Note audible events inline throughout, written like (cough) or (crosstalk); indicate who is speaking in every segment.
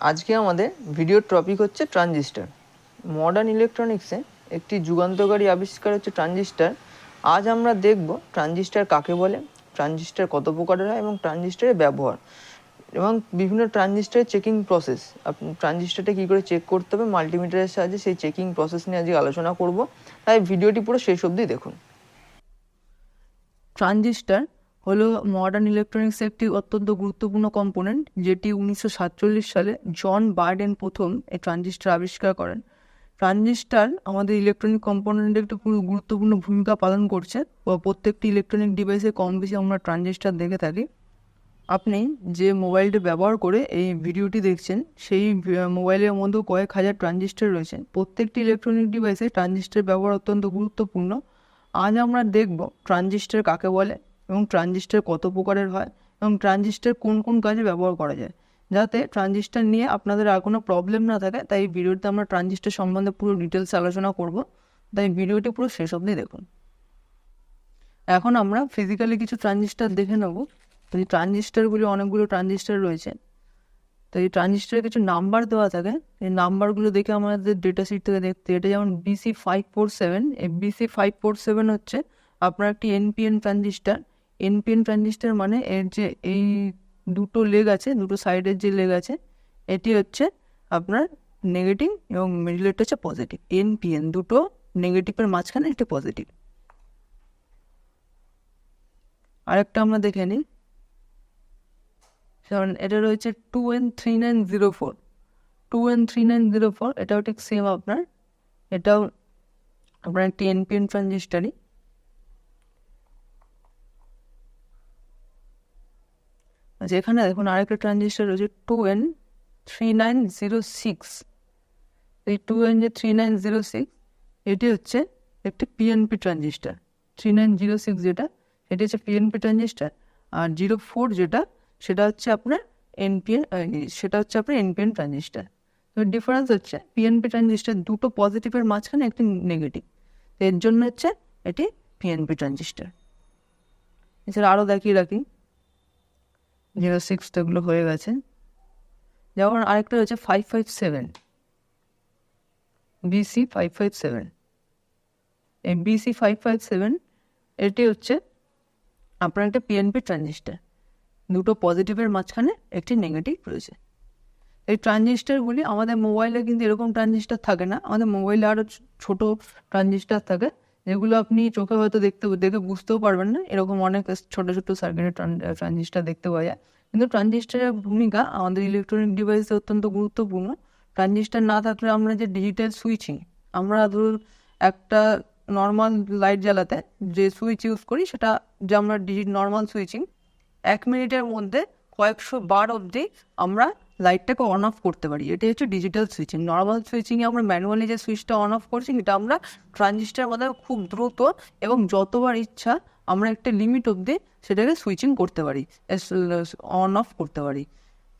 Speaker 1: আজকে আমাদের ভিডিওর টপিক হচ্ছে ট্রানজিস্টার মডার্ন ইলেকট্রনিক্সে একটি যুগান্তকারী আবিষ্কার হচ্ছে ট্রানজিস্টার আজ আমরা দেখব ট্রানজিস্টার কাকে বলে ট্রানজিস্টার কত প্রকারের হয় এবং ট্রানজিস্টারের ব্যবহার। এবং বিভিন্ন ট্রানজিস্টারের চেকিং প্রসেস আপনি ট্রানজিস্টারটা কী করে চেক করতে হবে মাল্টিমিটারের সাহায্যে সেই চেকিং প্রসেস নিয়ে আজকে আলোচনা করব। তাই ভিডিওটি পুরো শেষ অবধি দেখুন। ট্রানজিস্টার হলো মডার্ন ইলেকট্রনিক্সের একটি অত্যন্ত গুরুত্বপূর্ণ কম্পোনেন্ট যেটি উনিশশো সাতচল্লিশ সালে জন বার্ডেন প্রথম এই ট্রানজিস্টার আবিষ্কার করেন। ট্রানজিস্টার আমাদের ইলেকট্রনিক কম্পোনেন্টের একটি পুরো গুরুত্বপূর্ণ ভূমিকা পালন করছে প্রত্যেকটি ইলেকট্রনিক ডিভাইসে কম বেশি আমরা ট্রানজিস্টার দেখে থাকি। আপনি যে মোবাইলটি ব্যবহার করে এই ভিডিওটি দেখছেন, সেই মোবাইলের মধ্যেও কয়েক হাজার ট্রানজিস্টার রয়েছে। প্রত্যেকটি ইলেকট্রনিক ডিভাইসে ট্রানজিস্টার ব্যবহার অত্যন্ত গুরুত্বপূর্ণ। আজ আমরা দেখব ট্রানজিস্টার কাকে বলে। এবং ট্রানজিস্টার কত প্রকারের হয় এবং ট্রানজিস্টার কোন কোন কাজে ব্যবহার করা যায়। যাতে ট্রানজিস্টার নিয়ে আপনাদের আর কোনো প্রবলেম না থাকে, তাই ভিডিওতে আমরা ট্রানজিস্টার সম্বন্ধে পুরো ডিটেলস আলোচনা করব। তাই ভিডিওটি পুরো শেষ অবধি দেখুন। এখন আমরা ফিজিক্যালি কিছু ট্রানজিস্টার দেখে নেব। তো এই ট্রানজিস্টারগুলি অনেকগুলো ট্রানজিস্টার রয়েছে। তো এই ট্রানজিস্টারে কিছু নাম্বার দেওয়া থাকে। এই নাম্বারগুলো দেখে আমাদের ডেটা শিট থেকে দেখতে এটা যেমন বিসি ফাইভ ফোর সেভেন এই বিসি ফাইভ ফোর সেভেন হচ্ছে আপনার একটি এনপিএন ট্রানজিস্টার। এনপিএন ট্রানজিস্টার মানে এর যে এই দুটো লেগ আছে, দুটো সাইডের যে লেগ আছে, এটি হচ্ছে আপনার নেগেটিভ এবং মিডিলেটটা হচ্ছে পজিটিভ এনপিএন দুটো নেগেটিভের মাঝখানে একটি পজিটিভ আরেকটা আমরা দেখে নিই। কারণ এটা রয়েছে two N three nine zero four two N three nine zero four এটাও ঠিক সেম আপনার। এটাও আপনার একটি এনপিএন ট্রানজিস্টারই এখানে দেখুন আরেকটা ট্রানজিস্টার রয়েছে two N three nine zero six এই টু এন যে থ্রি নাইন জিরো সিক্স এটি হচ্ছে একটি PNP transistor three nine zero six যেটা, এটি হচ্ছে পিএনপি ট্রানজিস্টার আর জিরো ফোর যেটা, সেটা হচ্ছে আপনার এনপিএন সেটা হচ্ছে আপনার এনপিএন ট্রানজিস্টার তো ডিফারেন্স হচ্ছে পিএনপি ট্রানজিস্টার দুটো পজিটিভের মাঝখানে একটি নেগেটিভ এর জন্য হচ্ছে এটি পিএনপি ট্রানজিস্টার এছাড়া আরও দেখিয়ে রাখি জিরো সিক্স এগুলো হয়ে গেছে। যেমন আরেকটা হচ্ছে five five seven BC five five seven এই বিসি ফাইভ ফাইভ সেভেন এটি হচ্ছে আপনার একটা পিএনপি ট্রানজিস্টার দুটো পজিটিভের মাঝখানে একটি নেগেটিভ রয়েছে। এই ট্রানজিস্টারগুলি আমাদের মোবাইলে কিন্তু এরকম ট্রানজিস্টার থাকে না। আমাদের মোবাইলে আরও ছোটো ট্রানজিস্টার থাকে। যেগুলো আপনি চোখে হয়তো দেখতে, দেখে বুঝতেও পারবেন না। এরকম অনেক ছোটো ছোটো সার্কিটের ট্রানজিস্টার দেখতে পাওয়া যায়। কিন্তু ট্রানজিস্টারের ভূমিকা আমাদের ইলেকট্রনিক ডিভাইসে অত্যন্ত গুরুত্বপূর্ণ। ট্রানজিস্টার না থাকলে আমরা যে ডিজিটাল সুইচিং আমরা ধরুন একটা নর্মাল লাইট জ্বালাতে যে সুইচ ইউজ করি, সেটা যে আমরা ডিজি নর্মাল সুইচিং এক মিনিটের মধ্যে কয়েকশো বার অবধি আমরা লাইটটাকে অন অফ করতে পারি। এটা হচ্ছে ডিজিটাল সুইচিং নর্মাল সুইচিংয়ে আমরা ম্যানুয়ালি যে সুইচটা অন অফ করছি এটা আমরা ট্রানজিস্টার মধ্যে খুব দ্রুত এবং যতবার ইচ্ছা আমরা একটা লিমিট অবধি সেটাকে সুইচিং করতে পারি। অন অফ করতে পারি।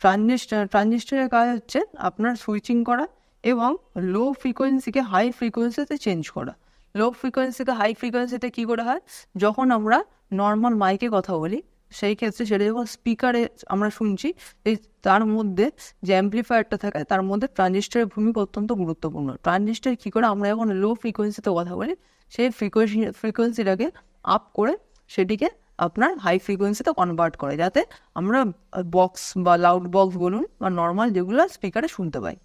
Speaker 1: ট্রানজিস্টার ট্রানজিস্টারের কাজ হচ্ছে আপনার সুইচিং করা এবং লো ফ্রিকোয়েন্সিকে হাই ফ্রিকোয়েন্সিতে চেঞ্জ করা। লো ফ্রিকোয়েন্সিকে হাই ফ্রিকোয়েন্সিতে কী করা হয়? যখন আমরা নর্মাল মাইকে কথা বলি সেই ক্ষেত্রে সেটা যখন স্পিকারে আমরা শুনছি, এই তার মধ্যে যে অ্যাম্পলিফায়ারটা থাকে, তার মধ্যে ট্রানজিস্টারের ভূমিকা অত্যন্ত গুরুত্বপূর্ণ। ট্রানজিস্টার কী করে আমরা যখন লো ফ্রিকোয়েন্সিতে কথা বলি, সেই ফ্রিকোয়েন্সি ফ্রিকোয়েন্সিটাকে আপ করে সেটিকে আপনার হাই ফ্রিকোয়েন্সিতে কনভার্ট করে, যাতে আমরা বক্স বা লাউড বক্স বলুন বা নর্মাল যেগুলো স্পিকারে শুনতে পাই।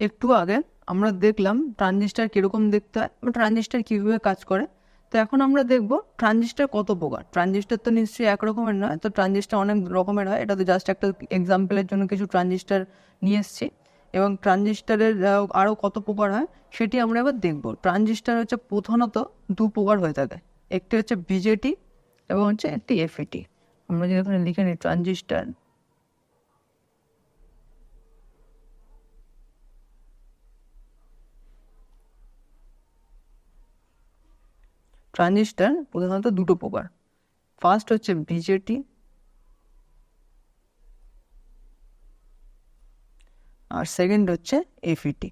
Speaker 1: একটু আগে আমরা দেখলাম ট্রানজিস্টার কীরকম দেখতে হয় ট্রানজিস্টার কীভাবে কাজ করে তো এখন আমরা দেখব ট্রানজিস্টার কত প্রকার। ট্রানজিস্টার তো নিশ্চয়ই এক রকমের নয়, তো ট্রানজিস্টার অনেক রকমের হয়। এটা তো জাস্ট একটা এক্সাম্পলের জন্য কিছু ট্রানজিস্টার নিয়ে এসেছি। এবং ট্রানজিস্টারের আরও কত প্রকার হয় সেটি আমরা এবার দেখব। ট্রানজিস্টার হচ্ছে প্রধানত দু প্রকার হয়ে থাকে। একটি হচ্ছে বিজেটি এবং হচ্ছে একটি এফইটি। আমরা যদি লিখে নিই ট্রানজিস্টার ট্রানজিস্টার প্রধানত দুটো প্রকার। ফার্স্ট হচ্ছে বিজেটি আর সেকেন্ড হচ্ছে এফিটি।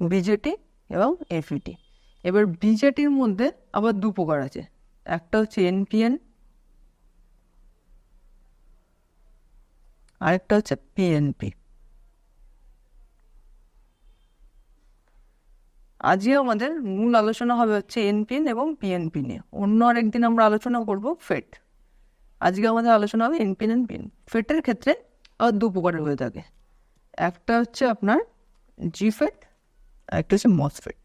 Speaker 1: বিজেটি এবং এফিটি। এবার বিজেটির মধ্যে আবার দু প্রকার আছে। একটা হচ্ছে এনপিএন, আরেকটা হচ্ছে পিএনপি। আজকে আমাদের মূল আলোচনা হবে হচ্ছে এনপিএন এবং পিএনপি নিয়ে। অন্য আরেকদিন আমরা আলোচনা করব ফেট। আজকে আমাদের আলোচনা হবে এনপিএন এন্ড পিএন ফেটের ক্ষেত্রে আবার দু প্রকারের হয়ে থাকে। একটা হচ্ছে আপনার জি ফেট আর একটা হচ্ছে মসফেট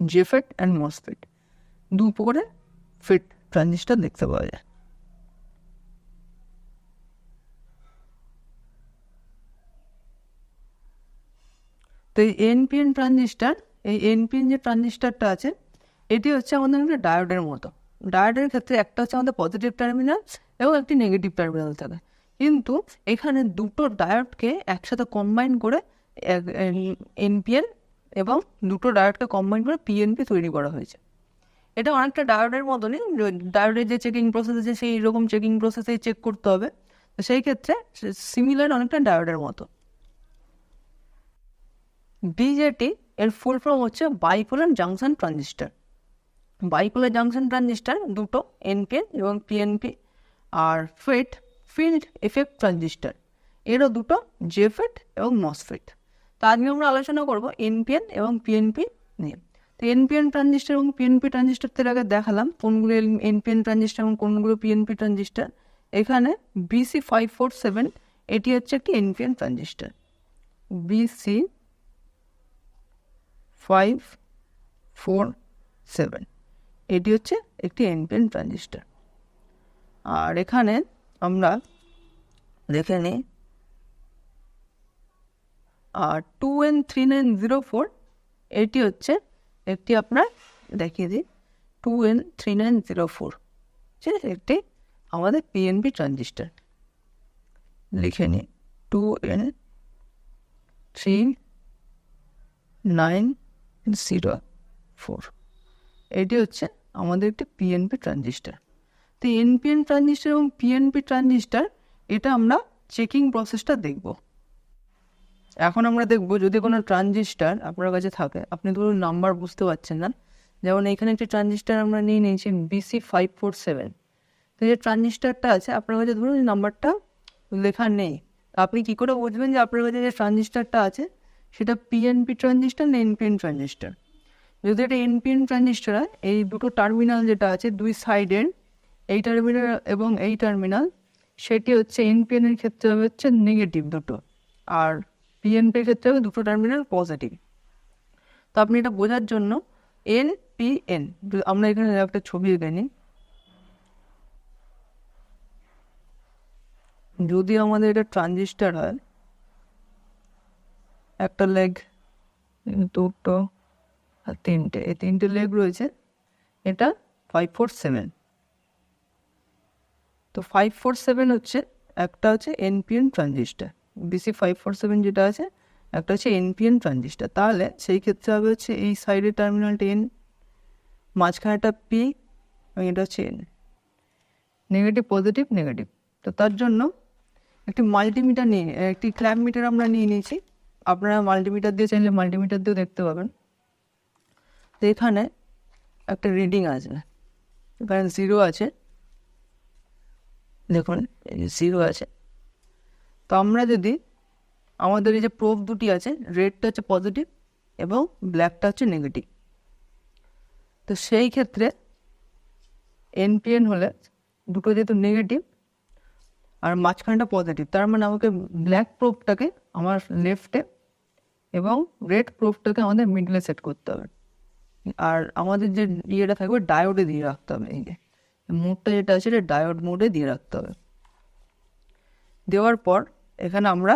Speaker 1: জেফেট অ্যান্ড মসফেট দু প্রকারের ফিট ট্রানজিস্টার দেখতে পাওয়া যায়। তো এই এনপিএন ট্রানজিস্টার এই এনপিএন যে ট্রানজিস্টারটা আছে, এটি হচ্ছে আমাদের একটা ডায়োডের মতো। ডায়োডের ক্ষেত্রে একটা হচ্ছে আমাদের পজিটিভ টার্মিনাল এবং একটি নেগেটিভ টার্মিনাল থাকে। কিন্তু এখানে দুটো ডায়োডকে একসাথে কম্বাইন করে এনপিএন এবং দুটো ডায়োডকে কম্বাইন করে পিএনপি তৈরি করা হয়েছে। এটা অনেকটা ডায়োডের মতনই ডায়োডের যে চেকিং প্রসেস আছে সেই রকম চেকিং প্রসেসেই চেক করতে হবে। তো সেই ক্ষেত্রে সিমিলার অনেকটা ডায়োডের মতো। বিজেটি এর ফুল ফর্ম হচ্ছে bipolar junction transistor bipolar junction transistor দুটো এনপিএন এবং পিএনপি আর ফেট ফিল্ড এফেক্ট ট্রানজিস্টার এরও দুটো জেফেট এবং মসফেট তো আজকে আমরা আলোচনা করব এনপিএন এবং পিএনপি নিয়ে। তো এনপিএন ট্রানজিস্টার এবং পিএনপি ট্রানজিস্টার থেকে আগে দেখালাম কোনগুলো এনপিএন ট্রানজিস্টার এবং কোনগুলো পিএনপি ট্রানজিস্টার এখানে বিসি ফাইভ ফোর সেভেন এটি হচ্ছে একটি NPN transistor BC five four seven এটি হচ্ছে একটি এনপিএন ট্রানজিস্টার আর এখানে আমরা দেখে নিই আর two N three nine zero four এটি হচ্ছে একটি আপনার, দেখিয়ে দিই two N three nine zero four ঠিক আছে? একটি আমাদের পিএনপি ট্রানজিস্টার লিখে নিই two N three nine zero four এটি হচ্ছে আমাদের একটি পিএনপি ট্রানজিস্টার তো এনপিএন ট্রানজিস্টার এবং পিএনপি ট্রানজিস্টার এটা আমরা চেকিং প্রসেসটা দেখব। এখন আমরা দেখব যদি কোনো ট্রানজিস্টার আপনার কাছে থাকে, আপনি ধরুন নাম্বার বুঝতে পারছেন না। যেমন এখানে একটি ট্রানজিস্টার আমরা নিয়ে নিয়েছি বিসি ফাইভ ফোর সেভেন তো যে ট্রানজিস্টারটা আছে, আপনার কাছে ধরুন নাম্বারটা লেখা নেই। আপনি কী করে বুঝবেন যে আপনার কাছে যে ট্রানজিস্টারটা আছে, সেটা পিএনপি ট্রানজিস্টার না এনপিএন ট্রানজিস্টার? যদি এটা এনপিএন ট্রানজিস্টার হয়, এই দুটো টার্মিনাল যেটা আছে, দুই সাইডের এই টার্মিনাল এবং এই টার্মিনাল, সেটি হচ্ছে এনপিএনের ক্ষেত্রে হচ্ছে নেগেটিভ দুটো। আর পিএনপির ক্ষেত্রে হবে দুটো টার্মিনাল পজিটিভ তো আপনি এটা বোঝার জন্য এন পি এন আমরা এখানে একটা ছবি এঁকে নিই। যদি আমাদের এটা ট্রানজিস্টার হয়, একটা লেগ দুটো আর তিনটে, এই তিনটে লেগ রয়েছে, এটা ফাইভ ফোর সেভেন তো ফাইভ ফোর সেভেন হচ্ছে, একটা হচ্ছে NPN transistor BC five four seven যেটা আছে, একটা হচ্ছে এনপিএন ট্রানজিস্টার তাহলে সেই ক্ষেত্রে হবে হচ্ছে এই সাইডের টার্মিনালটা এন মাঝখানেটা পি এবং এটা হচ্ছে এন নেগেটিভ পজিটিভ নেগেটিভ তো তার জন্য একটি মাল্টিমিটার নিয়ে, একটি ক্ল্যাম্প মিটার আমরা নিয়ে নিয়েছি। আপনারা মাল্টিমিটার দিয়ে চাইলে মাল্টিমিটার দিয়েও দেখতে পাবেন। তো এখানে একটা রিডিং আসবে এখানে জিরো আছে। দেখুন জিরো আছে। তো আমরা যদি আমাদের এই যে প্রোভ দুটি আছে রেডটা হচ্ছে পজিটিভ এবং ব্ল্যাকটা হচ্ছে নেগেটিভ তো সেই ক্ষেত্রে এনপিএন হলে দুটো যেহেতু নেগেটিভ আর মাঝখানটা পজিটিভ তার মানে আমাকে ব্ল্যাক প্রোভটাকে আমার লেফটে এবং রেড প্রোভটাকে আমাদের মিডলে সেট করতে হবে। আর আমাদের যে ইয়েটা থাকবে ডায়োডে দিয়ে রাখতে হবে এই যে। মোডটা যেটা আছে, এটা ডায়োড মোডে দিয়ে রাখতে হবে। দেওয়ার পর এখানে আমরা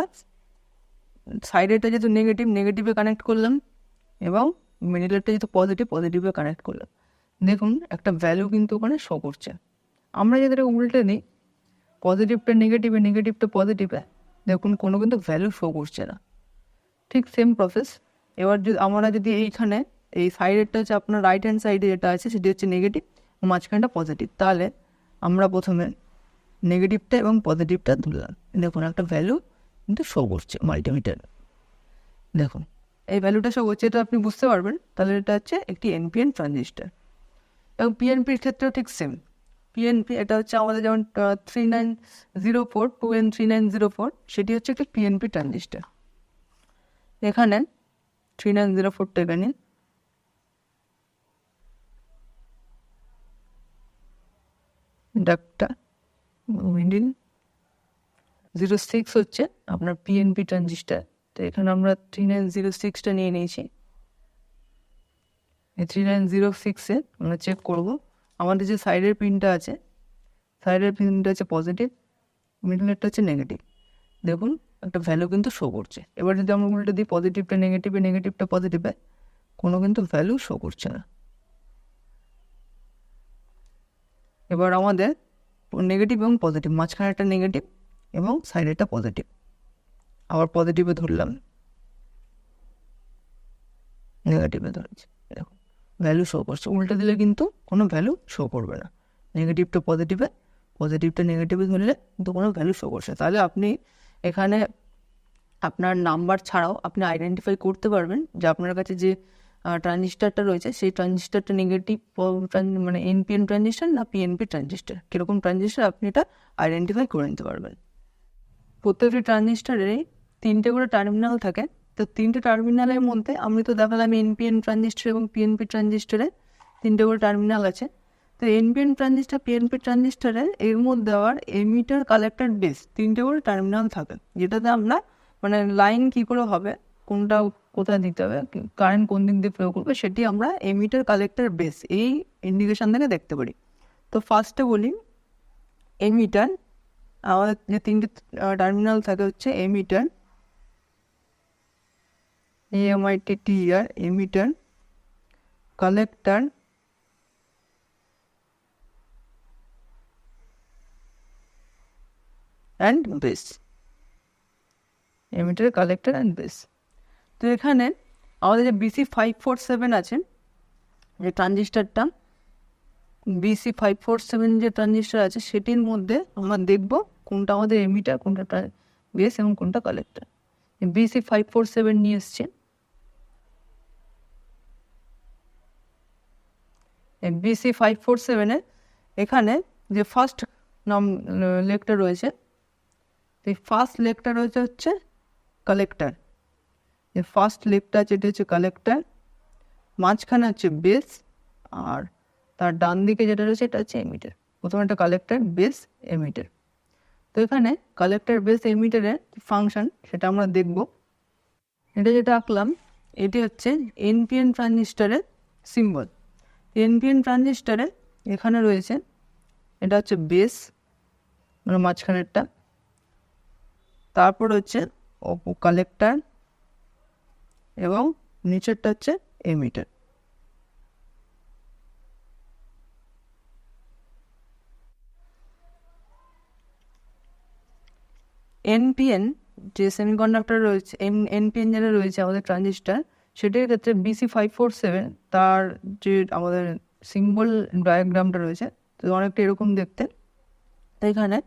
Speaker 1: সাইডেরটা যেহেতু নেগেটিভ নেগেটিভে কানেক্ট করলাম এবং মিডিলেরটা যেহেতু পজিটিভ পজিটিভে কানেক্ট করলাম। দেখুন, একটা ভ্যালু কিন্তু ওখানে শো করছে। আমরা যদি এটাকে উল্টে নিই পজিটিভটা নেগেটিভে নেগেটিভটা পজিটিভে দেখুন, কোনো কিন্তু ভ্যালু শো করছে না। ঠিক সেম প্রসেস এবার যদি আমরা যদি এইখানে, এই সাইডেরটা হচ্ছে আপনার রাইট হ্যান্ড সাইডে যেটা আছে, সেটি হচ্ছে নেগেটিভ মাঝখানটা পজিটিভ তাহলে আমরা প্রথমে নেগেটিভটা এবং পজিটিভটা তুললাম দেখুন, একটা ভ্যালু কিন্তু শো করছে মাল্টিমিটার দেখুন, এই ভ্যালুটা শো করছে, এটা আপনি বুঝতে পারবেন। তাহলে এটা হচ্ছে একটি এনপিএন ট্রানজিস্টার এবং পিএনপির ক্ষেত্রেও ঠিক সেম পিএনপি এটা হচ্ছে আমাদের যেমন three nine zero four two N three nine zero four সেটি হচ্ছে একটি পিএনপি ট্রানজিস্টার এখানে থ্রি নাইন জিরো ফোরটা এখানে এটা মিডিল জিরো সিক্স হচ্ছে আপনার পিএনপি ট্রানজিস্টার তো এখানে আমরা থ্রি নাইন জিরো সিক্সটা নিয়ে নিয়েছি। এই থ্রি নাইন জিরো সিক্সে আমরা চেক করব। আমাদের যে সাইডের পিনটা আছে সাইডের পিনটা হচ্ছে পজিটিভ মিডলেরটা হচ্ছে নেগেটিভ দেখুন, একটা ভ্যালু কিন্তু শো করছে। এবার যদি আমরা উল্টে দিই পজিটিভটা নেগেটিভে নেগেটিভটা পজিটিভে কোনো কিন্তু ভ্যালু শো করছে না। এবার আমাদের নেগেটিভ এবং পজিটিভ মাঝখানে একটা নেগেটিভ এবং সাইডে একটা পজিটিভ আবার পজিটিভে ধরলাম। নেগেটিভে ধরেছি। এরকম ভ্যালু শো করছে। উল্টে দিলে কিন্তু কোনো ভ্যালু শো করবে না। নেগেটিভটা পজিটিভে পজিটিভটা নেগেটিভে ধরলে কিন্তু কোনো ভ্যালু শো করছে তাহলে আপনি এখানে আপনার নাম্বার ছাড়াও আপনি আইডেন্টিফাই করতে পারবেন যে আপনার কাছে যে ট্রানজিস্টারটা রয়েছে, সেই ট্রানজিস্টারটা নেগেটিভ মানে এনপিএন ট্রানজিস্টার না পিএনপি ট্রানজিস্টার কীরকম ট্রানজিস্টার আপনি এটা আইডেন্টিফাই করে নিতে পারবেন। প্রত্যেকটি ট্রানজিস্টারেরই তিনটে করে টার্মিনাল থাকে, তো তিনটে টার্মিনালের মধ্যে আমি তো দেখালাম এনপিএন ট্রানজিস্টার এবং পিএনপি ট্রানজিস্টারে তিনটে করে টার্মিনাল আছে। তো এনপিএন ট্রানজিস্টার পিএনপি ট্রানজিস্টারের এর মধ্যে আবার এমিটার কালেক্টর বেস তিনটে করে টার্মিনাল থাকে, যেটাতে আমরা মানে লাইন কী করে হবে, কোনটা কোথায় দিতে হবে? কারেন্ট কোন দিক দিয়ে প্রয়োগ করবে সেটি আমরা এমিটার কালেক্টর বেস এই ইন্ডিকেশন থেকে দেখতে পারি। তো ফার্স্টে বলি এমিটার আমাদের যে তিনটে টার্মিনাল থাকে হচ্ছে emitter EMIT TR emitter collector and base emitter collector and base তো এখানে আমাদের যে বিসি ফাইভ ফোর সেভেন আছে, যে ট্রানজিস্টারটা বিসি ফাইভ ফোর সেভেন যে ট্রানজিস্টার আছে, সেটির মধ্যে আমরা দেখব কোনটা আমাদের এমিটার কোনটা বেস এবং কোনটা collector BC five four seven নিয়ে এসছে। বিসি ফাইভ ফোর সেভেনে এখানে যে ফার্স্ট নাম লেকটা রয়েছে, এই ফার্স্ট লেকটা রয়েছে হচ্ছে কালেক্টার যে ফার্স্ট লেকটা আছে এটা হচ্ছে কালেক্টার মাঝখানে হচ্ছে বেস আর তার ডান দিকে যেটা রয়েছে এটা হচ্ছে এমিটার প্রথমে একটা কালেক্টার বেস এমিটার তো এখানে কালেক্টার বেস এমিটারের ফাংশন সেটা আমরা দেখব। এটা যেটা আঁকলাম, এটি হচ্ছে এনপিএন ট্রানজিস্টারের সিম্বল এনপিএন ট্রানজিস্টারে এখানে রয়েছে, এটা হচ্ছে বেস মানে মাঝখানেরটা। তারপর হচ্ছে কালেক্টার এবং নিচেরটা হচ্ছে এমিটার এনপিএন যে সেমিকন্ডাক্টর রয়েছে এম এনপিএন যেটা রয়েছে আমাদের ট্রানজিস্টার সেটির ক্ষেত্রে বিসি ফাইভ ফোর সেভেন তার যে আমাদের সিম্বল ডায়াগ্রামটা রয়েছে, তো অনেকটা এরকম দেখতে। এখানে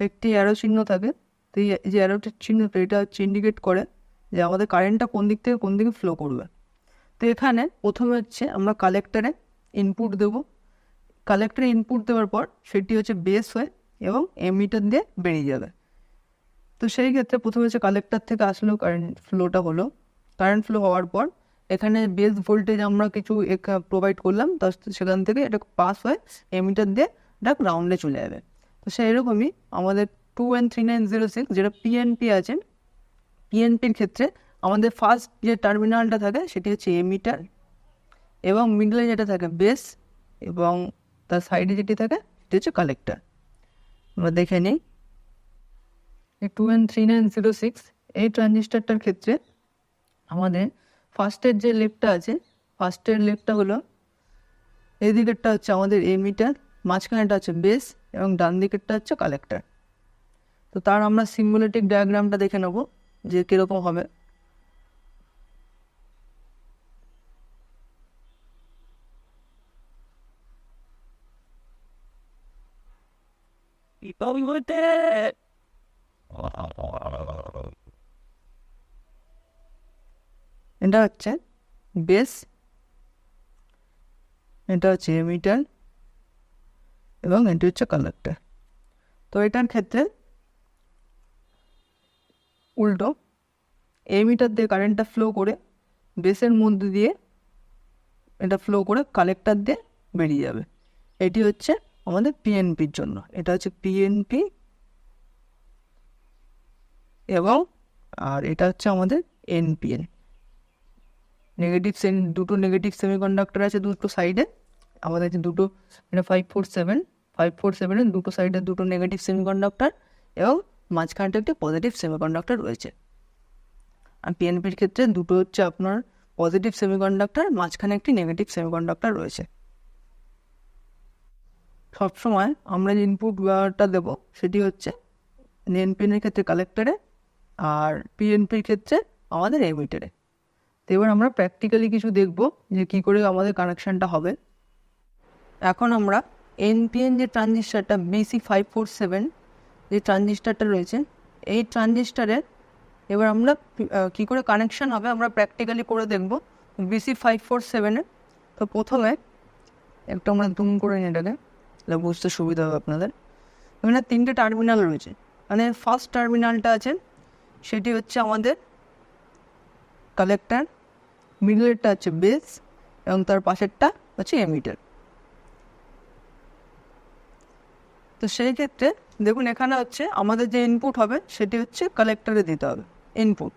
Speaker 1: একটি অ্যারো চিহ্ন থাকে, তো এই যে অ্যারোটির চিহ্নটা এটা হচ্ছে ইন্ডিকেট করে যে আমাদের কারেন্টটা কোন দিক থেকে কোন দিকে ফ্লো করবে। তো এখানে প্রথমে হচ্ছে আমরা কালেক্টারে ইনপুট দেব। কালেক্টারে ইনপুট দেওয়ার পর সেটি হচ্ছে বেস হয়ে এবং এমিটার দিয়ে বেরিয়ে যাবে। তো সেই ক্ষেত্রে প্রথমে হচ্ছে কালেক্টার থেকে আসলো কারেন্ট ফ্লোটা হলো। কারেন্ট ফ্লো হওয়ার পর এখানে বেস ভোল্টেজ আমরা কিছু প্রোভাইড করলাম তার সেখান থেকে এটা পাস হয়ে এমিটার দিয়ে এটা গ্রাউন্ডে চলে যাবে। তো সেই রকমই আমাদের two one three nine zero six যেটা পিএনপি আছে পিএনপির ক্ষেত্রে আমাদের ফার্স্ট যে টার্মিনালটা থাকে সেটি হচ্ছে এমিটার এবং মিডলে যেটা থাকে বেস এবং তার সাইডে যেটি থাকে সেটি হচ্ছে কালেক্টার আমরা দেখে নিই। Two one three nine zero six এই ট্রানজিস্টারটার ক্ষেত্রে আমাদের ফার্স্টের যে লেফটটা আছে ফার্স্টের লেফটটা হলো এই দিকেরটা হচ্ছে আমাদের এমিটার মাঝখানেটা হচ্ছে বেস এবং ডান দিকেরটা হচ্ছে কালেক্টার তো তার আমরা সিম্বুলেটিক ডায়াগ্রামটা দেখে নেব। যে কীরকম হবে? এটা হচ্ছে বেস এটা হচ্ছে মিটার এবং এটি হচ্ছে কালেক্টর তো এটার ক্ষেত্রে উল্টো এমিটার দিয়ে কারেন্টটা ফ্লো করে বেসের মধ্যে দিয়ে এটা ফ্লো করে কালেক্টার দিয়ে বেরিয়ে যাবে। এটি হচ্ছে আমাদের পিএনপির জন্য। এটা হচ্ছে পিএনপি এবং, আর এটা হচ্ছে আমাদের এনপিএন নেগেটিভ সেম দুটো নেগেটিভ সেমিকন্ডাক্টর আছে দুটো সাইডে আমাদের আছে দুটো, এটা five four seven five four সেভেনের দুটো সাইডে দুটো নেগেটিভ সেমিকন্ডাক্টর এবং মাঝখানটা একটি পজিটিভ সেমিকন্ডাক্টর রয়েছে। আর পিএনপির ক্ষেত্রে দুটো হচ্ছে আপনার পজিটিভ সেমিকন্ডাক্টর মাঝখানে একটি নেগেটিভ সেমিকন্ডাক্টর রয়েছে। সবসময় আমরা যে ইনপুটটা দেবো, সেটি হচ্ছে এনপিএনের ক্ষেত্রে কালেক্টরে আর পিএনপির ক্ষেত্রে আমাদের এমিটারে তো এবার আমরা প্র্যাকটিক্যালি কিছু দেখব যে কী করে আমাদের কানেকশানটা হবে। এখন আমরা এনপিএন যে ট্রানজিস্টারটা বিসি ফাইভ ফোর সেভেন যে ট্রানজিস্টারটা রয়েছে, এই ট্রানজিস্টারের এবার আমরা কী করে কানেকশান হবে আমরা প্র্যাকটিক্যালি করে দেখব বিসি ফাইভ ফোর সেভেনে তো প্রথমে একটু আমরা দুম করে নিয়ে এটাকে তাহলে বুঝতে সুবিধা হবে আপনাদের। এখানে তিনটে টার্মিনাল রয়েছে। মানে ফার্স্ট টার্মিনালটা আছে, সেটি হচ্ছে আমাদের কালেক্টার মিডলেরটা হচ্ছে বেস এবং তার পাশেরটা হচ্ছে এমিটার তো সেই ক্ষেত্রে দেখুন, এখানে হচ্ছে আমাদের যে ইনপুট হবে, সেটি হচ্ছে কালেক্টরে দিতে হবে ইনপুট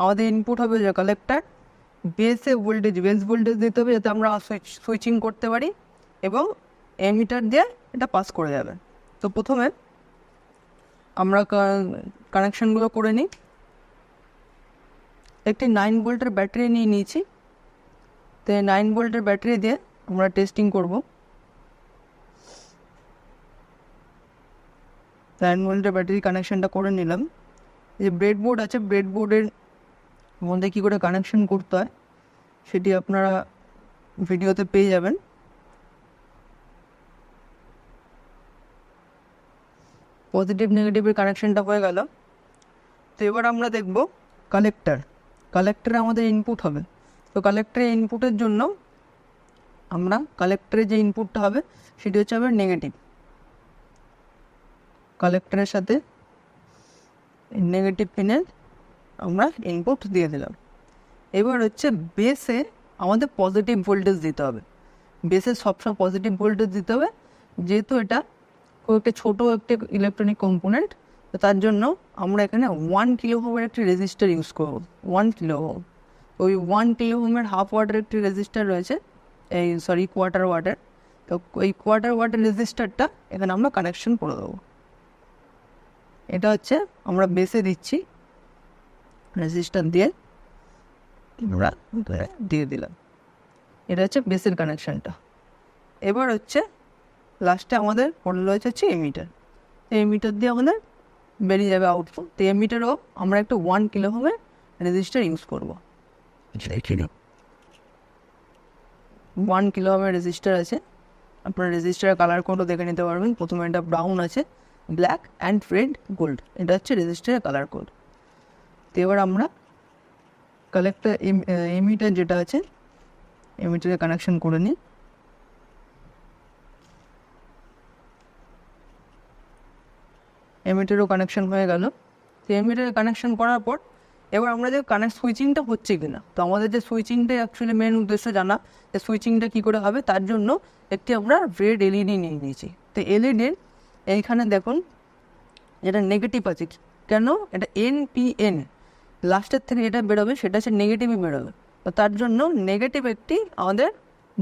Speaker 1: আমাদের ইনপুট হবে যে কালেক্টার বেসে ভোল্টেজ বেস ভোল্টেজ দিতে হবে যাতে আমরা সুইচ করতে পারি এবং এমিটার দিয়ে এটা পাস করে যাবে। তো প্রথমে আমরা কানেকশানগুলো করে নিই। একটি নাইন ভোল্টের ব্যাটারি নিয়ে নিয়েছি। তো নাইন ভোল্টের ব্যাটারি দিয়ে আমরা টেস্টিং করব। নাইন ভোল্টের ব্যাটারি কানেকশানটা করে নিলাম। যে ব্রেডবোর্ড আছে, ব্রেডবোর্ডের মধ্যে কী করে কানেকশন করতে হয় সেটি আপনারা ভিডিওতে পেয়ে যাবেন। পজিটিভ, নেগেটিভের কানেকশনটা হয়ে গেল। তো এবার আমরা দেখব কালেক্টর। কালেক্টরে আমাদের ইনপুট হবে। তো কালেক্টরের ইনপুটের জন্য আমরা কালেক্টরে যে ইনপুটটা হবে সেটি হচ্ছে আবার নেগেটিভ কালেক্টরের সাথে নেগেটিভ পিনের আমরা ইনপুট দিয়ে দিলাম। এবার হচ্ছে বেসে আমাদের পজিটিভ ভোল্টেজ দিতে হবে। বেসে সবসময় পজিটিভ ভোল্টেজ দিতে হবে, যেহেতু এটা খুব একটি ছোটো একটি ইলেকট্রনিক কম্পোনেন্ট তো তার জন্য আমরা এখানে ওয়ান কিলো হোমের একটি রেজিস্টার ইউজ করব। ওয়ান কিলো হোম ওই ওয়ান কিলো হোমের হাফ ওয়াটের একটি রেজিস্টার রয়েছে, এই সরি কোয়ার্টার ওয়াটের তো ওই কোয়ার্টার ওয়াটের রেজিস্টারটা এখানে আমরা কানেকশন করে দেবো। এটা হচ্ছে আমরা বেসে দিচ্ছি রেজিস্টার দিয়ে আমরা দিয়ে দিলাম। এটা হচ্ছে বেসের কানেকশানটা এবার হচ্ছে লাস্টে আমাদের পড়ে রয়েছে হচ্ছে এমিটার এমিটার দিয়ে আমাদের বেরিয়ে যাবে আউটপুট তো এমিটারও আমরা একটা ওয়ান কিলো হোমের রেজিস্টার ইউজ করব। ওয়ান কিলো হোমের রেজিস্টার আছে। আপনার রেজিস্টারের কালার কোডও দেখে নিতে পারবেন। প্রথমে এটা ব্রাউন আছে। ব্ল্যাক অ্যান্ড রেড গোল্ড এটা হচ্ছে রেজিস্টারের কালার কোড তো এবার আমরা কালেক্টার এমিটার যেটা আছে এমিটারে কানেকশন করে নিই। এমিটারও কানেকশন হয়ে গেল। তো এমিটারে কানেকশন করার পর, এবার আমরা যে কানেক্ট সুইচিংটা হচ্ছে কি না তো আমাদের যে সুইচিংটা অ্যাকচুয়ালি মেন উদ্দেশ্য জানা, যে সুইচিংটা কী করে হবে? তার জন্য একটি আমরা রেড এলইডি নিয়ে নিয়েছি। তো এলইডির এইখানে দেখুন যেটা নেগেটিভ আছে কেন? এটা এন পি এন লাস্টের থেকে যেটা বেরোবে, সেটা হচ্ছে নেগেটিভই বেরোবে। তো তার জন্য নেগেটিভ একটি আমাদের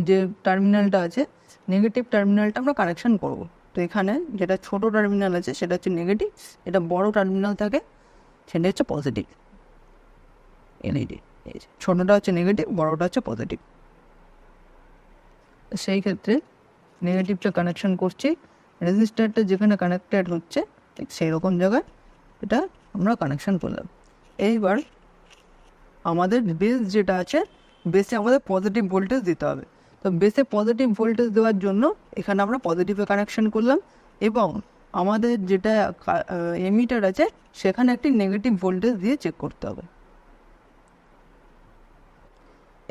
Speaker 1: যে টার্মিনালটা আছে নেগেটিভ টার্মিনালটা আমরা কানেকশন করব। তো এখানে যেটা ছোট টার্মিনাল আছে, সেটা হচ্ছে নেগেটিভ এটা বড় টার্মিনাল থাকে, সেটা হচ্ছে পজিটিভ এলইডি ছোটোটা হচ্ছে নেগেটিভ বড়োটা হচ্ছে পজিটিভ সেই ক্ষেত্রে নেগেটিভটা কানেকশন করছি। রেজিস্টারটা যেখানে কানেক্টেড হচ্ছে, ঠিক সেই রকম জায়গায় এটা আমরা কানেকশন করলাম এইবার আমাদের বেস যেটা আছে বেসে আমাদের পজিটিভ ভোল্টেজ দিতে হবে। তো বেসে পজিটিভ ভোল্টেজ দেওয়ার জন্য এখানে আমরা পজিটিভে কানেকশান করলাম এবং আমাদের যেটা এমিটার আছে, সেখানে একটি নেগেটিভ ভোল্টেজ দিয়ে চেক করতে হবে।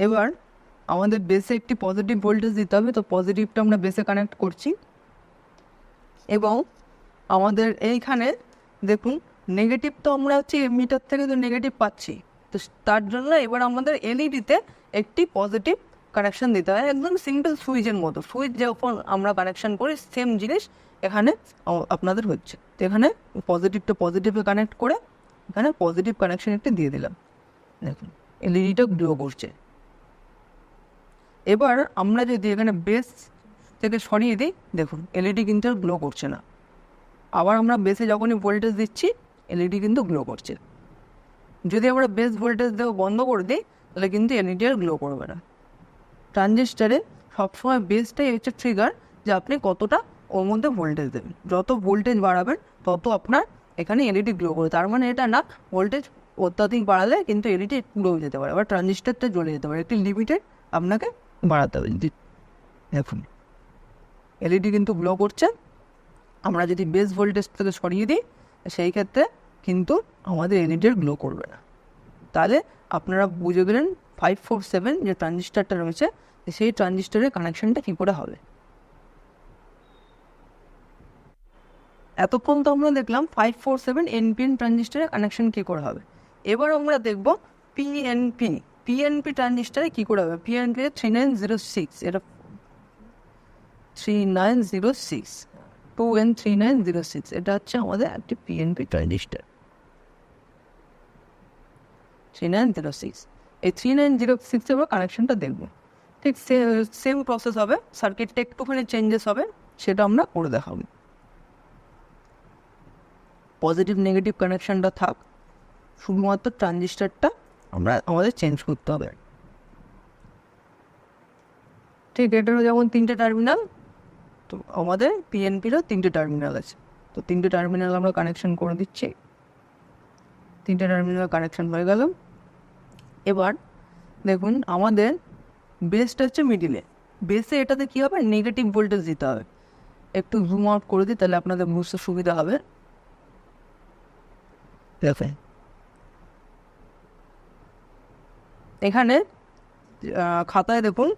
Speaker 1: এবার আমাদের বেসে একটি পজিটিভ ভোল্টেজ দিতে হবে, তো পজিটিভটা আমরা বেসে কানেক্ট করছি। এবং আমাদের এইখানে দেখুন নেগেটিভ তো আমরা হচ্ছে মিটার থেকে তো নেগেটিভ পাচ্ছি। তো তার জন্য এবার আমাদের এলইডিতে একটি পজিটিভ কানেকশন দিতে হয়। একদম সিম্পল সুইচের মতো। সুইচ যখন আমরা কানেকশান করি সেম জিনিস এখানে আপনাদের হচ্ছে। তো এখানে পজিটিভটা পজিটিভে কানেক্ট করে এখানে পজিটিভ কানেকশন একটি দিয়ে দিলাম। দেখুন এলইডিটা গ্লো করছে। এবার আমরা যদি এখানে বেস থেকে সরিয়ে দিই, দেখুন এলইডি কিন্তু আর গ্লো করছে না। আবার আমরা বেসে যখনই ভোল্টেজ দিচ্ছি এলইডি কিন্তু গ্লো করছে। যদি আমরা বেস ভোল্টেজ দেওয়া বন্ধ করে দিই, তাহলে কিন্তু এলইডি আর গ্লো করবে না। ট্রানজিস্টারে সবসময় বেসটাই হচ্ছে ট্রিগার যে আপনি কতটা ওর মধ্যে ভোল্টেজ দেবেন। যত ভোল্টেজ বাড়াবেন, তত আপনার এখানে এলইডি গ্লো করবে। তার মানে এটা না ভোল্টেজ অত্যাধিক বাড়ালে কিন্তু এলইডি গ্লো যেতে পারে। আবার ট্রানজিস্টারটা জ্বলে যেতে পারে। একটি লিমিটেড আপনাকে বাড়াতে হবে। যদি এখন এলইডি কিন্তু গ্লো করছে। আমরা যদি বেস ভোল্টেজ থেকে সরিয়ে দিই, সেই ক্ষেত্রে কিন্তু আমাদের এলইডির গ্লো করবে না। তাহলে আপনারা বুঝে গেলেন ফাইভ ফোর সেভেন যে ট্রানজিস্টারটা রয়েছে, সেই ট্রানজিস্টারের কানেকশনটা কী করে হবে? এতক্ষণ তো আমরা দেখলাম ফাইভ ফোর সেভেন এনপিএন ট্রানজিস্টারের কানেকশন কী করে হবে। এবার আমরা দেখব পিএনপি পিএনপি ট্রানজিস্টারে কী করে হবে? PNP three nine zero six এটা three nine zero six two N three nine zero six এটা হচ্ছে আমাদের একটি PNP transistor three nine zero six এই থ্রি নাইন জিরো সিক্সে আমরা কানেকশনটা দেখব। ঠিক সেম প্রসেস হবে। সার্কিটটা একটুখানি চেঞ্জেস হবে। সেটা আমরা করে দেখাবো। পজিটিভ নেগেটিভ কানেকশনটা থাক। শুধুমাত্র ট্রানজিস্টারটা আমরা আমাদের চেঞ্জ করতে হবে। ঠিক, এটারও যেমন তিনটে টার্মিনাল তো আমাদের পিএনপিরও তিনটে টার্মিনাল আছে। তো তিনটে টার্মিনাল আমরা কানেকশন করে দিচ্ছি। তিনটে টার্মিনাল কানেকশন হয়ে গেল। এবার দেখুন আমাদের বেসটা হচ্ছে মিডিলে বেসে এটাতে কী হবে? নেগেটিভ ভোল্টেজ দিতে হবে। একটু জুম আউট করে দিই তাহলে আপনাদের বুঝতে সুবিধা হবে। দেখেন এখানে খাতায় দেখুন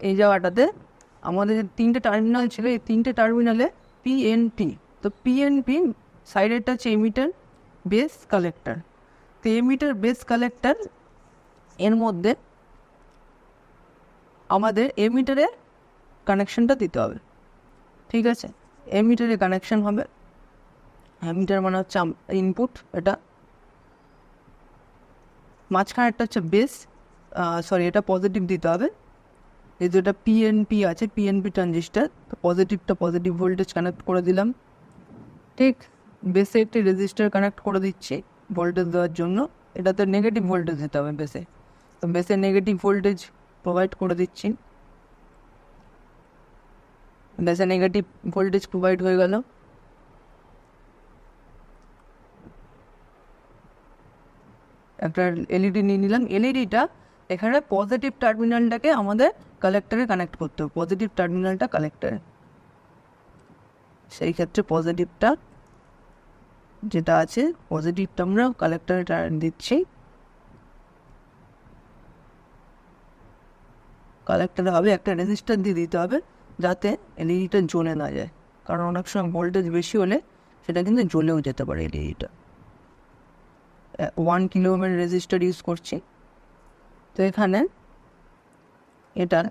Speaker 1: এই জায়গাটাতে আমাদের তিনটে টার্মিনাল ছিল, এই তিনটে টার্মিনালে পিএনপি তো পিএনপি সাইডেরটা হচ্ছে এমিটার বেস কালেক্টর তো এমিটার বেস কালেক্টর এর মধ্যে আমাদের এমিটারের কানেকশনটা দিতে হবে। ঠিক আছে? এমিটারে কানেকশন হবে। এমিটার মানে হচ্ছে ইনপুট এটা। মাঝখানেরটা হচ্ছে বেস সরি এটা পজিটিভ দিতে হবে। এই যেটা পিএনপি আছে পিএনপি ট্রানজিস্টার তো পজিটিভটা পজিটিভ ভোল্টেজ কানেক্ট করে দিলাম। ঠিক বেসে একটি রেজিস্টার কানেক্ট করে দিচ্ছি ভোল্টেজ দেওয়ার জন্য। এটাতে নেগেটিভ ভোল্টেজ দিতে হবে বেসে তো বেসে নেগেটিভ ভোল্টেজ প্রোভাইড করে দিচ্ছি। বেসে নেগেটিভ ভোল্টেজ প্রোভাইড হয়ে গেল। একটা এলইডি নিয়ে নিলাম। এলইডিটা এখানে পজিটিভ টার্মিনালটাকে আমাদের কালেক্টরে কানেক্ট করতে হবে। পজিটিভ টার্মিনালটা কালেক্টরে সেই ক্ষেত্রে পজিটিভটা যেটা আছে পজিটিভটা আমরা কালেক্টরে দিচ্ছি। কালেক্টরে হবে একটা রেজিস্টার দিয়ে দিতে হবে যাতে এলইডিটা জ্বলে না যায়। কারণ অনেক সময় ভোল্টেজ বেশি হলে সেটা কিন্তু জ্বলেও যেতে পারে এলইডিটা ওয়ান কিলো ওমের রেজিস্টার ইউজ করছি। এখানে এটার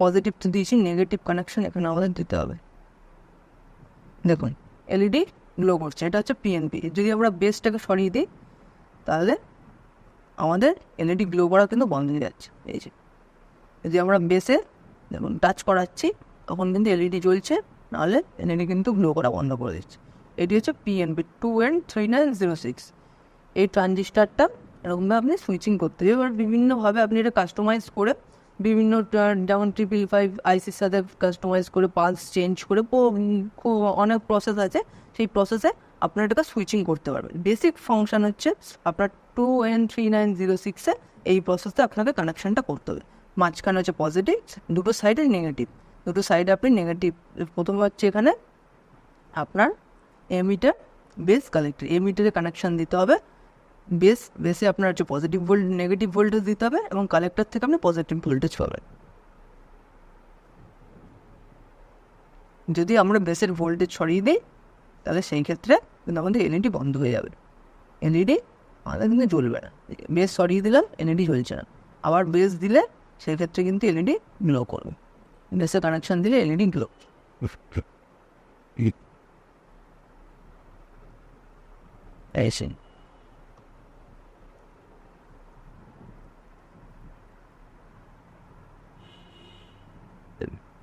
Speaker 1: পজিটিভ তো দিয়েছি নেগেটিভ কানেকশন এখানে আমাদের দিতে হবে। দেখুন এলইডি গ্লো করছে, এটা হচ্ছে পিএনপি যদি আমরা বেসটাকে সরিয়ে দিই, তাহলে আমাদের এলইডি গ্লো করা কিন্তু বন্ধ হয়ে যাচ্ছে। এই যে, যদি আমরা বেসে দেখুন টাচ করাচ্ছি, তখন কিন্তু এলইডি জ্বলছে, নাহলে এলইডি কিন্তু গ্লো করা বন্ধ করে দিচ্ছে। এটি হচ্ছে PNP two N three nine zero six এই ট্রানজিস্টারটা এরকমভাবে আপনি সুইচিং করতে হবে। এবার বিভিন্নভাবে আপনি এটা কাস্টমাইজ করে বিভিন্ন যেমন ট্রিপল ফাইভ আইসির সাথে কাস্টমাইজ করে পালস চেঞ্জ করে অনেক প্রসেস আছে। সেই প্রসেসে আপনার এটাকে সুইচিং করতে পারবেন। বেসিক ফাংশন হচ্ছে আপনার two N three nine zero সিক্সে এই প্রসেসে আপনাকে কানেকশনটা করতে হবে। মাঝখানে হচ্ছে পজিটিভ দুটো সাইডে নেগেটিভ দুটো সাইডে আপনি নেগেটিভ প্রথম হচ্ছে এখানে আপনার এমিটার বেস কালেক্টর এমিটারে কানেকশান দিতে হবে। বেস বেসে আপনার হচ্ছে পজিটিভ ভোল্ট নেগেটিভ ভোল্টেজ দিতে হবে এবং কালেক্টর থেকে আপনি পজিটিভ ভোল্টেজ পাবেন। যদি আমরা বেসের ভোল্টেজ সরিয়ে দিই তাহলে সেই ক্ষেত্রে কিন্তু আমাদের এলইডি বন্ধ হয়ে যাবে। এলইডি আমাদের কিন্তু জ্বলবে না। বেস সরিয়ে দিলাম এলইডি জ্বলছে না। আবার বেস দিলে সেই ক্ষেত্রে কিন্তু এলইডি গ্লো করবে। বেসে কানেকশান দিলে এলইডি গ্লো (laughs) এই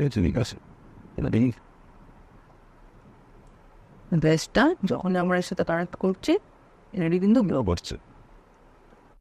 Speaker 1: সেই
Speaker 2: ঠিক আছে এবার এই
Speaker 1: বেসটা যখন আমরা সাথে কানেক্ট করছি এলইডি কিন্তু
Speaker 2: করছে